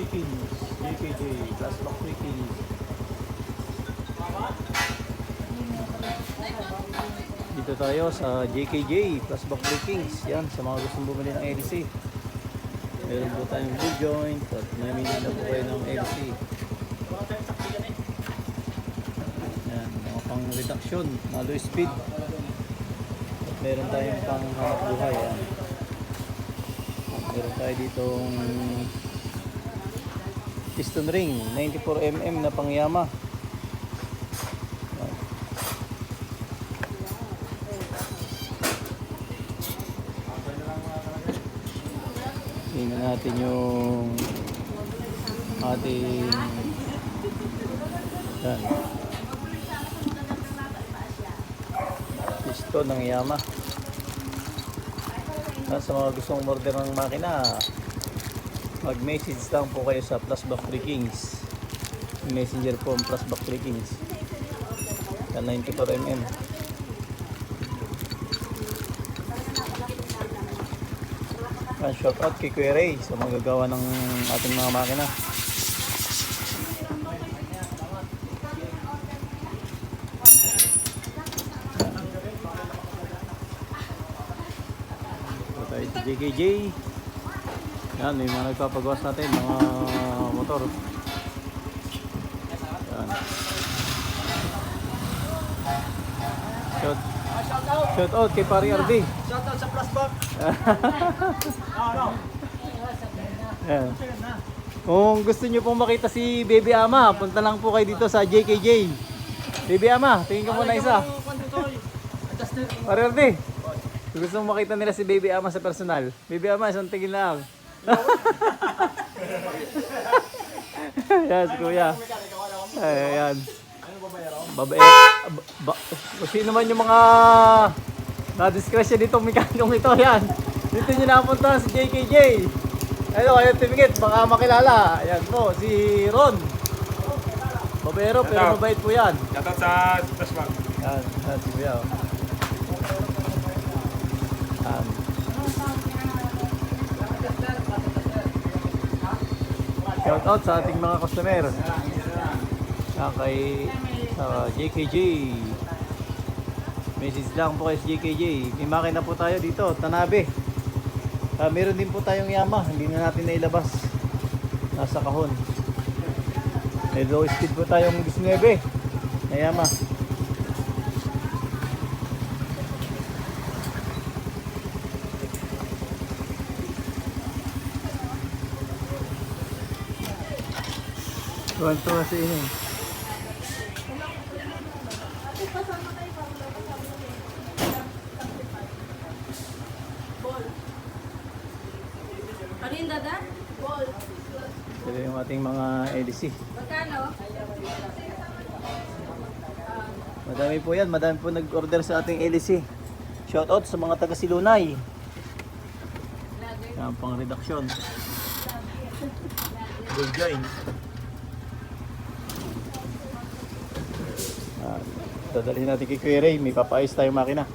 Pickings, JKJ, Plus Box Pickings. Dito tayo sa JKJ, Box Pickings. Yan, sa mga gustong bumili ng LC. Meron po tayong blue joint at namili na po kayo ng LC. Yan, mga pang reduction, na low speed. At meron tayong pang hanap buhay. Yan. Meron tayo ditong piston ring, 94mm na pangyama. Tingnan natin yung ating yan. Piston ng Yama. Ah, Sa mga gustong order ng makina, mag-message lang po kayo sa Plusback 3 Kings. Messenger po ang Plusback 3 Kings. Yan 94mm. Yan, shout out kay Kuya Ray sa mga gagawa ng ating mga makina. Tayo sa JKJ. Yan, may mga nagpapagawa sa atin, mga motor. Yan. Shout, shout out kay Pari RD. Shoutout sa Plusbox. Ano? Yan. Kung gusto nyo pong makita si Baby Ama, punta lang po kayo dito sa JKJ. Baby Ama, tingin ka muna isa. Pare RD. Gusto mong makita nila si Baby Ama sa personal. Baby Ama, isang tingin lang. yan, si Kuya. Ay, ayan. Babae. Ba, ba, sino man yung mga na-discretion dito mekanong ito, yan. Dito nyo napunta si JKJ. Ayun, ayun, timigit, baka makilala. Ayan po, si Ron. Babero, pero mabait po yan. Shoutout sa Plusbox. Yan, yan, si Kuya. oh. Yan. Shout out sa ating mga customer. Sa kay sa JKJ. Message lang po kay JKJ. May makina po tayo dito, Tanabe. Ah, meron din po tayong Yama, hindi na natin nailabas. Nasa kahon. May low speed po tayong 19 na Yama. Tuwan-tuwa sa inyo. Ano yung dada? Ball. Sila yung ating mga LC. Magkano? Madami po yan, madami po nag-order sa ating LC. Shoutout sa mga taga Silunay. Yan pang reduction. Gold join. Ah, dadalhin natin kay Kuya Ray, may papaayos tayong makina.